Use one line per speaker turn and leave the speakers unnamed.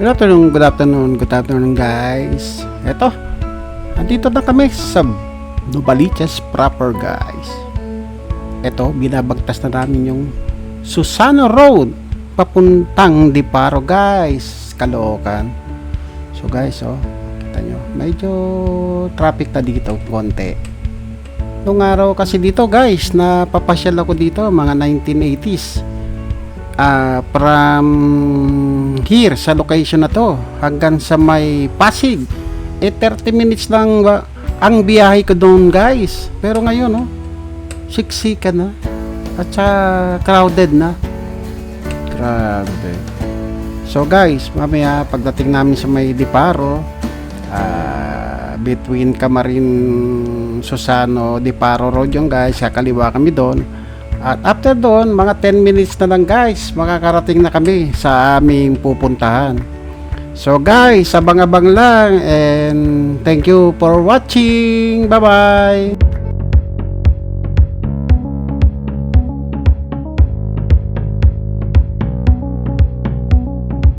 Good afternoon, good afternoon, good afternoon guys. Eto, andito na kami sa Nubaliches proper guys. Eto, binabagtas na namin yung Susano Road papuntang Diparo guys. Kaloocan. So guys, oh, kita nyo, medyo traffic na dito konti. Nung araw kasi dito guys, napapasyal ako dito mga 1980s ah from here sa location na to hanggang sa may Pasig. Eh 30 minutes lang ah, ang biyahe ko doon guys. Pero ngayon oh siksikan na. At saka crowded na. Grabe so guys mamaya pagdating namin sa may Diparo ah, between Camarin Susano Diparo Road yung guys. Kakaliwa kami doon at after doon, mga 10 minutes na lang guys, makakarating na kami sa aming pupuntahan. So guys, abang-abang lang and thank you for watching. Bye-bye!